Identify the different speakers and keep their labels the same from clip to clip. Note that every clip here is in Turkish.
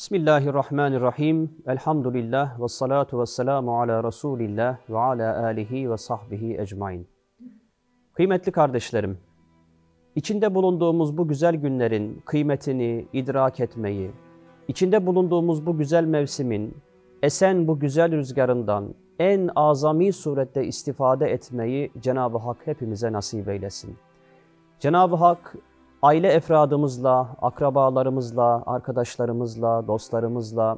Speaker 1: Bismillahirrahmanirrahim. Elhamdülillah ve salatu ve selamu ala Resulillah ve ala alihi ve sahbihi ecmain. Kıymetli kardeşlerim, içinde bulunduğumuz bu güzel günlerin kıymetini idrak etmeyi, içinde bulunduğumuz bu güzel mevsimin esen bu güzel rüzgarından en azami surette istifade etmeyi Cenab-ı Hak hepimize nasip eylesin. Cenab-ı Hak aile efradımızla, akrabalarımızla, arkadaşlarımızla, dostlarımızla,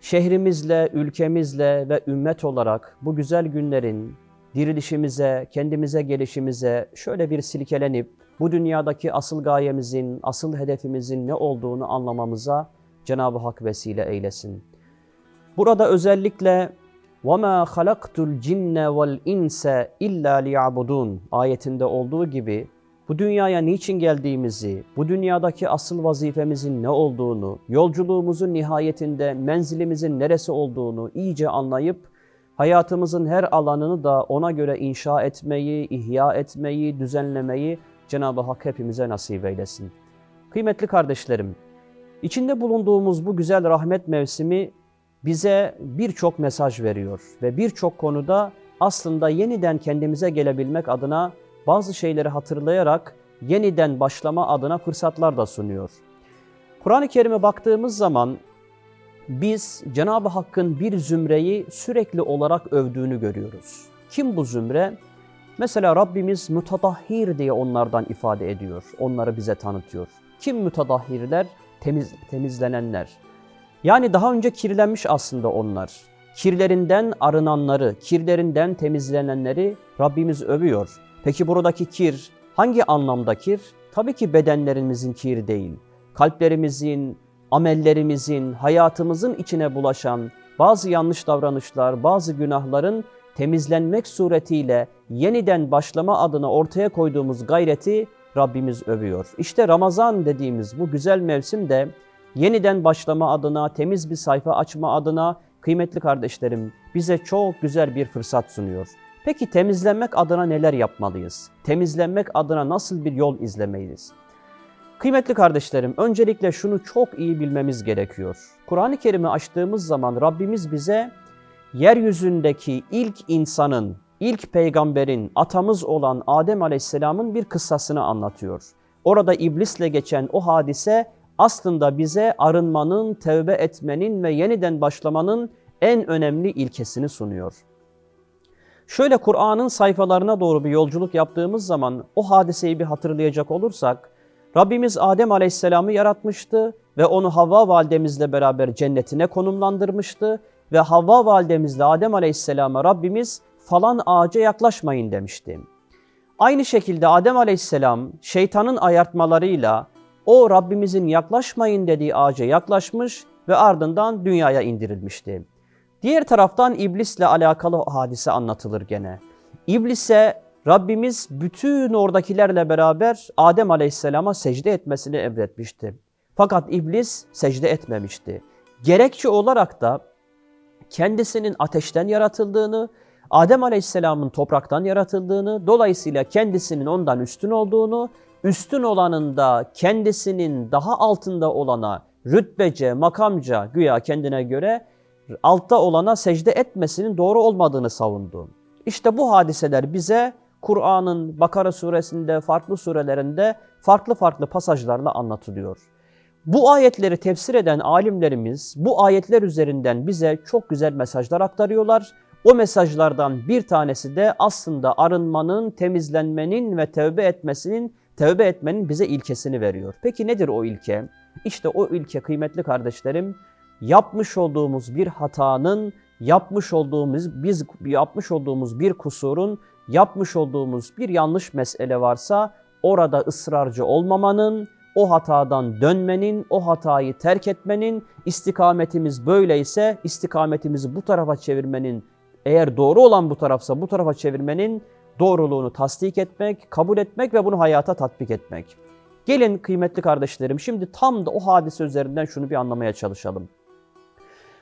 Speaker 1: şehrimizle, ülkemizle ve ümmet olarak bu güzel günlerin dirilişimize, kendimize gelişimize şöyle bir silkelenip bu dünyadaki asıl gayemizin, asıl hedefimizin ne olduğunu anlamamıza Cenab-ı Hak vesile eylesin. Burada özellikle وَمَا خَلَقْتُ الْجِنَّ وَالْاِنْسَ اِلَّا لِيَعْبُدُونَ ayetinde olduğu gibi bu dünyaya niçin geldiğimizi, bu dünyadaki asıl vazifemizin ne olduğunu, yolculuğumuzun nihayetinde menzilimizin neresi olduğunu iyice anlayıp hayatımızın her alanını da ona göre inşa etmeyi, ihya etmeyi, düzenlemeyi Cenab-ı Hak hepimize nasip eylesin. Kıymetli kardeşlerim, içinde bulunduğumuz bu güzel rahmet mevsimi bize birçok mesaj veriyor ve birçok konuda aslında yeniden kendimize gelebilmek adına bazı şeyleri hatırlayarak yeniden başlama adına fırsatlar da sunuyor. Kur'an-ı Kerim'e baktığımız zaman biz Cenab-ı Hakk'ın bir zümreyi sürekli olarak övdüğünü görüyoruz. Kim bu zümre? Mesela Rabbimiz mütedahhir diye onlardan ifade ediyor. Onları bize tanıtıyor. Kim mütedahhirler? Temiz, temizlenenler. Yani daha önce kirlenmiş aslında onlar. Kirlerinden arınanları, kirlerinden temizlenenleri Rabbimiz övüyor. Peki buradaki kir hangi anlamda kir? Tabii ki bedenlerimizin kiri değil. Kalplerimizin, amellerimizin, hayatımızın içine bulaşan bazı yanlış davranışlar, bazı günahların temizlenmek suretiyle yeniden başlama adına ortaya koyduğumuz gayreti Rabbimiz övüyor. İşte Ramazan dediğimiz bu güzel mevsim de yeniden başlama adına, temiz bir sayfa açma adına kıymetli kardeşlerim bize çok güzel bir fırsat sunuyor. Peki temizlenmek adına neler yapmalıyız? Temizlenmek adına nasıl bir yol izlemeliyiz? Kıymetli kardeşlerim, öncelikle şunu çok iyi bilmemiz gerekiyor. Kur'an-ı Kerim'i açtığımız zaman Rabbimiz bize yeryüzündeki ilk insanın, ilk peygamberin, atamız olan Adem Aleyhisselam'ın bir kıssasını anlatıyor. Orada iblisle geçen o hadise aslında bize arınmanın, tevbe etmenin ve yeniden başlamanın en önemli ilkesini sunuyor. Şöyle Kur'an'ın sayfalarına doğru bir yolculuk yaptığımız zaman o hadiseyi bir hatırlayacak olursak, Rabbimiz Adem Aleyhisselam'ı yaratmıştı ve onu Havva validemizle beraber cennetine konumlandırmıştı ve Havva validemizle Adem Aleyhisselam'a Rabbimiz falan ağaca yaklaşmayın demişti. Aynı şekilde Adem Aleyhisselam şeytanın ayartmalarıyla o Rabbimizin yaklaşmayın dediği ağaca yaklaşmış ve ardından dünyaya indirilmişti. Diğer taraftan iblisle alakalı hadise anlatılır gene. İblise Rabbimiz bütün oradakilerle beraber Adem Aleyhisselam'a secde etmesini emretmişti. Fakat iblis secde etmemişti. Gerekçe olarak da kendisinin ateşten yaratıldığını, Adem Aleyhisselam'ın topraktan yaratıldığını, dolayısıyla kendisinin ondan üstün olduğunu, üstün olanın da kendisinin daha altında olana rütbece, makamca güya kendine göre altta olana secde etmesinin doğru olmadığını savundu. İşte bu hadiseler bize Kur'an'ın Bakara suresinde, farklı surelerinde farklı farklı pasajlarla anlatılıyor. Bu ayetleri tefsir eden alimlerimiz bu ayetler üzerinden bize çok güzel mesajlar aktarıyorlar. O mesajlardan bir tanesi de aslında arınmanın, temizlenmenin ve tevbe etmesinin, tevbe etmenin bize ilkesini veriyor. Peki nedir o ilke? İşte o ilke kıymetli kardeşlerim, yapmış olduğumuz bir hatanın, yapmış olduğumuz biz yapmış olduğumuz bir kusurun, yapmış olduğumuz bir yanlış mesele varsa orada ısrarcı olmamanın, o hatadan dönmenin, o hatayı terk etmenin, istikametimiz böyleyse istikametimizi bu tarafa çevirmenin, eğer doğru olan bu tarafsa bu tarafa çevirmenin doğruluğunu tasdik etmek, kabul etmek ve bunu hayata tatbik etmek. Gelin kıymetli kardeşlerim şimdi tam da o hadise üzerinden şunu bir anlamaya çalışalım.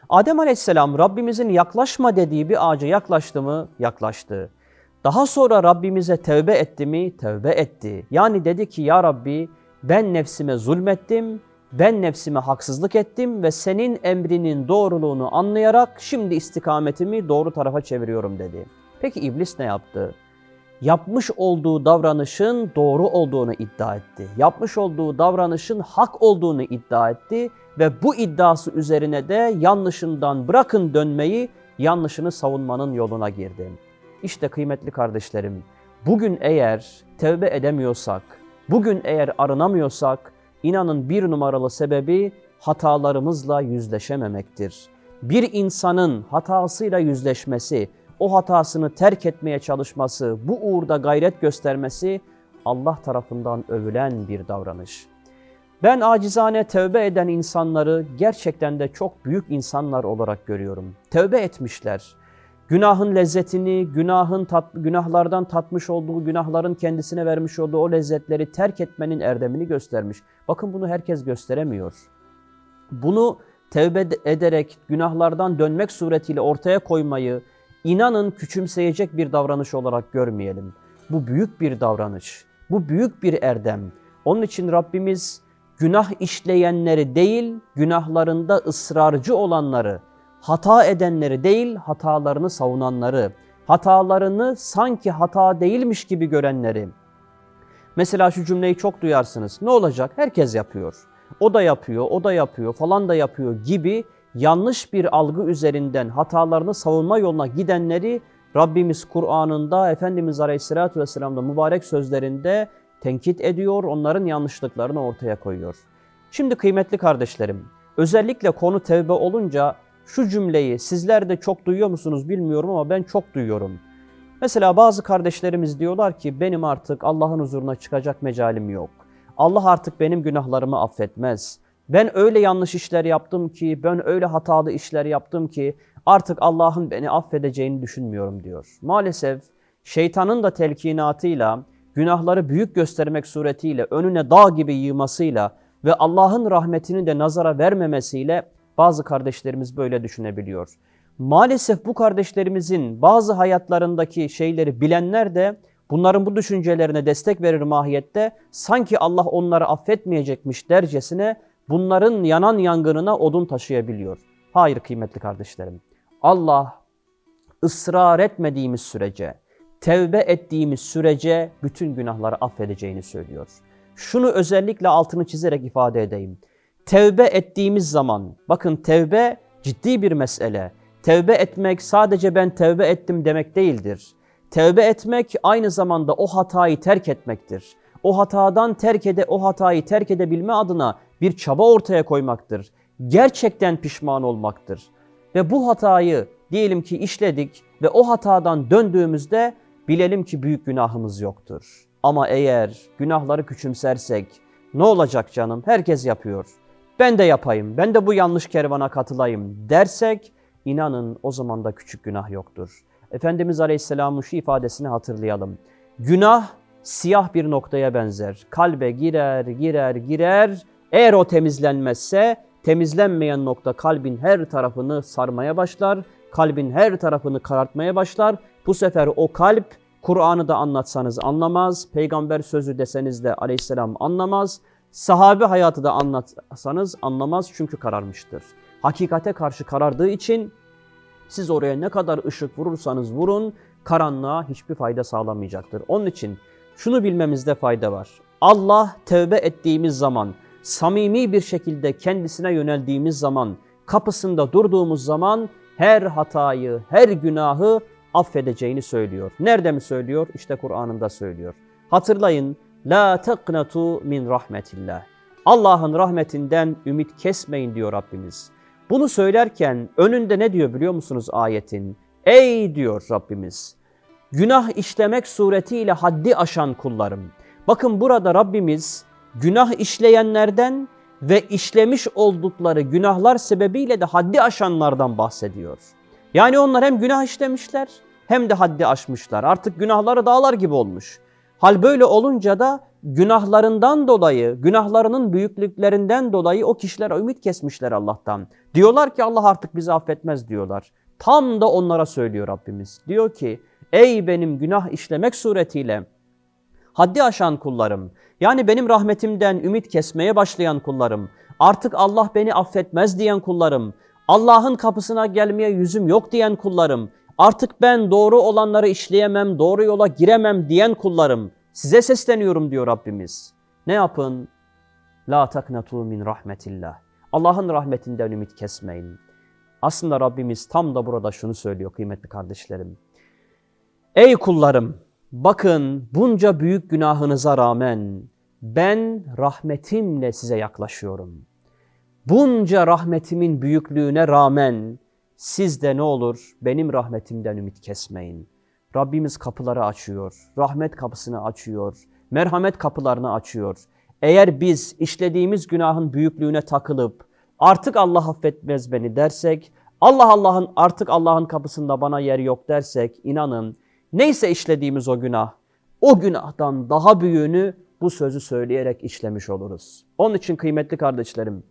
Speaker 1: Adem Aleyhisselam Rabbimizin yaklaşma dediği bir ağaca yaklaştı mı? Yaklaştı. Daha sonra Rabbimize tevbe etti mi? Tevbe etti. Yani dedi ki ya Rabbi ben nefsime zulmettim, ben nefsime haksızlık ettim ve senin emrinin doğruluğunu anlayarak şimdi istikametimi doğru tarafa çeviriyorum dedi. Peki iblis ne yaptı? Yapmış olduğu davranışın doğru olduğunu iddia etti. Yapmış olduğu davranışın hak olduğunu iddia etti ve bu iddiası üzerine de yanlışından bırakın dönmeyi, yanlışını savunmanın yoluna girdi. İşte kıymetli kardeşlerim, bugün eğer tevbe edemiyorsak, bugün eğer arınamıyorsak, inanın bir numaralı sebebi hatalarımızla yüzleşememektir. Bir insanın hatasıyla yüzleşmesi, o hatasını terk etmeye çalışması, bu uğurda gayret göstermesi Allah tarafından övülen bir davranış. Ben acizane tövbe eden insanları gerçekten de çok büyük insanlar olarak görüyorum. Tövbe etmişler. Günahın lezzetini, günahın tat, günahlardan tatmış olduğu, günahların kendisine vermiş olduğu o lezzetleri terk etmenin erdemini göstermiş. Bakın bunu herkes gösteremiyor. Bunu tevbe ederek günahlardan dönmek suretiyle ortaya koymayı, inanın küçümseyecek bir davranış olarak görmeyelim. Bu büyük bir davranış. Bu büyük bir erdem. Onun için Rabbimiz günah işleyenleri değil, günahlarında ısrarcı olanları, hata edenleri değil, hatalarını savunanları, hatalarını sanki hata değilmiş gibi görenleri. Mesela şu cümleyi çok duyarsınız. Ne olacak? Herkes yapıyor. O da yapıyor, o da yapıyor, falan da yapıyor gibi yanlış bir algı üzerinden hatalarını savunma yoluna gidenleri Rabbimiz Kur'an'ında, Efendimiz Aleyhisselatü Vesselam'da mübarek sözlerinde tenkit ediyor, onların yanlışlıklarını ortaya koyuyor. Şimdi kıymetli kardeşlerim, özellikle konu tevbe olunca şu cümleyi sizler de çok duyuyor musunuz bilmiyorum ama ben çok duyuyorum. Mesela bazı kardeşlerimiz diyorlar ki benim artık Allah'ın huzuruna çıkacak mecalim yok. Allah artık benim günahlarımı affetmez. Ben öyle yanlış işler yaptım ki, ben öyle hatalı işler yaptım ki artık Allah'ın beni affedeceğini düşünmüyorum diyor. Maalesef şeytanın da telkinatıyla, günahları büyük göstermek suretiyle, önüne dağ gibi yığmasıyla ve Allah'ın rahmetini de nazara vermemesiyle bazı kardeşlerimiz böyle düşünebiliyor. Maalesef bu kardeşlerimizin bazı hayatlarındaki şeyleri bilenler de bunların bu düşüncelerine destek verir mahiyette sanki Allah onları affetmeyecekmiş dercesine bunların yanan yangınına odun taşıyabiliyor. Hayır kıymetli kardeşlerim. Allah ısrar etmediğimiz sürece, tevbe ettiğimiz sürece bütün günahları affedeceğini söylüyor. Şunu özellikle altını çizerek ifade edeyim. Tevbe ettiğimiz zaman, bakın tevbe ciddi bir mesele. Tevbe etmek sadece ben tevbe ettim demek değildir. Tevbe etmek aynı zamanda o hatayı terk etmektir. O hatadan terk ede, o hatayı terk edebilme adına bir çaba ortaya koymaktır. Gerçekten pişman olmaktır. Ve bu hatayı diyelim ki işledik ve o hatadan döndüğümüzde bilelim ki büyük günahımız yoktur. Ama eğer günahları küçümsersek ne olacak canım? Herkes yapıyor. Ben de yapayım, ben de bu yanlış kervana katılayım dersek inanın o zaman da küçük günah yoktur. Efendimiz Aleyhisselam'ın şu ifadesini hatırlayalım. Günah siyah bir noktaya benzer. Kalbe girer, girer, girer. Eğer o temizlenmezse temizlenmeyen nokta kalbin her tarafını sarmaya başlar. Kalbin her tarafını karartmaya başlar. Bu sefer o kalp Kur'an'ı da anlatsanız anlamaz. Peygamber sözü deseniz de aleyhisselam anlamaz. Sahabe hayatı da anlatsanız anlamaz çünkü kararmıştır. Hakikate karşı karardığı için siz oraya ne kadar ışık vurursanız vurun karanlığa hiçbir fayda sağlamayacaktır. Onun için şunu bilmemizde fayda var. Allah tevbe ettiğimiz zaman, samimi bir şekilde kendisine yöneldiğimiz zaman, kapısında durduğumuz zaman her hatayı, her günahı affedeceğini söylüyor. Nerede mi söylüyor? İşte Kur'an'ında söylüyor. Hatırlayın, la taqnatu min rahmetillah. Allah'ın rahmetinden ümit kesmeyin diyor Rabbimiz. Bunu söylerken önünde ne diyor biliyor musunuz ayetin? Ey diyor Rabbimiz. Günah işlemek suretiyle haddi aşan kullarım. Bakın burada Rabbimiz günah işleyenlerden ve işlemiş oldukları günahlar sebebiyle de haddi aşanlardan bahsediyor. Yani onlar hem günah işlemişler hem de haddi aşmışlar. Artık günahları dağlar gibi olmuş. Hal böyle olunca da günahlarından dolayı, günahlarının büyüklüklerinden dolayı o kişiler ümit kesmişler Allah'tan. Diyorlar ki Allah artık bizi affetmez diyorlar. Tam da onlara söylüyor Rabbimiz. Diyor ki ey benim günah işlemek suretiyle haddi aşan kullarım, yani benim rahmetimden ümit kesmeye başlayan kullarım, artık Allah beni affetmez diyen kullarım, Allah'ın kapısına gelmeye yüzüm yok diyen kullarım, artık ben doğru olanları işleyemem, doğru yola giremem diyen kullarım, size sesleniyorum diyor Rabbimiz. Ne yapın? La taknatu min rahmetillah. Allah'ın rahmetinden ümit kesmeyin. Aslında Rabbimiz tam da burada şunu söylüyor kıymetli kardeşlerim. Ey kullarım, bakın bunca büyük günahınıza rağmen ben rahmetimle size yaklaşıyorum. Bunca rahmetimin büyüklüğüne rağmen siz de ne olur benim rahmetimden ümit kesmeyin. Rabbimiz kapıları açıyor, rahmet kapısını açıyor, merhamet kapılarını açıyor. Eğer biz işlediğimiz günahın büyüklüğüne takılıp artık Allah affetmez beni dersek, Allah Allah'ın artık Allah'ın kapısında bana yer yok dersek inanın neyse işlediğimiz o günah o günahtan daha büyüğünü bu sözü söyleyerek işlemiş oluruz. Onun için kıymetli kardeşlerim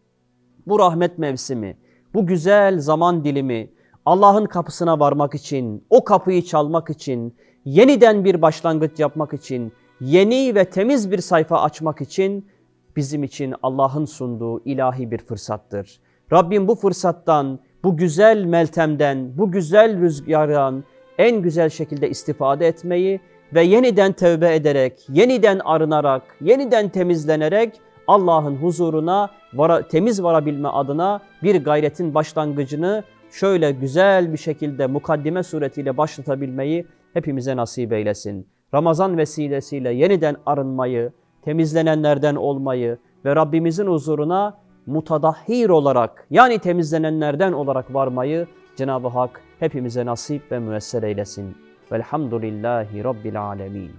Speaker 1: bu rahmet mevsimi, bu güzel zaman dilimi Allah'ın kapısına varmak için, o kapıyı çalmak için, yeniden bir başlangıç yapmak için, yeni ve temiz bir sayfa açmak için bizim için Allah'ın sunduğu ilahi bir fırsattır. Rabbim bu fırsattan, bu güzel meltemden, bu güzel rüzgardan en güzel şekilde istifade etmeyi ve yeniden tövbe ederek, yeniden arınarak, yeniden temizlenerek Allah'ın huzuruna vara, temiz varabilme adına bir gayretin başlangıcını şöyle güzel bir şekilde mukaddime suretiyle başlatabilmeyi hepimize nasip eylesin. Ramazan vesilesiyle yeniden arınmayı, temizlenenlerden olmayı ve Rabbimizin huzuruna mutadahhir olarak yani temizlenenlerden olarak varmayı Cenab-ı Hak hepimize nasip ve müesser eylesin. Velhamdülillahi Rabbil alemin.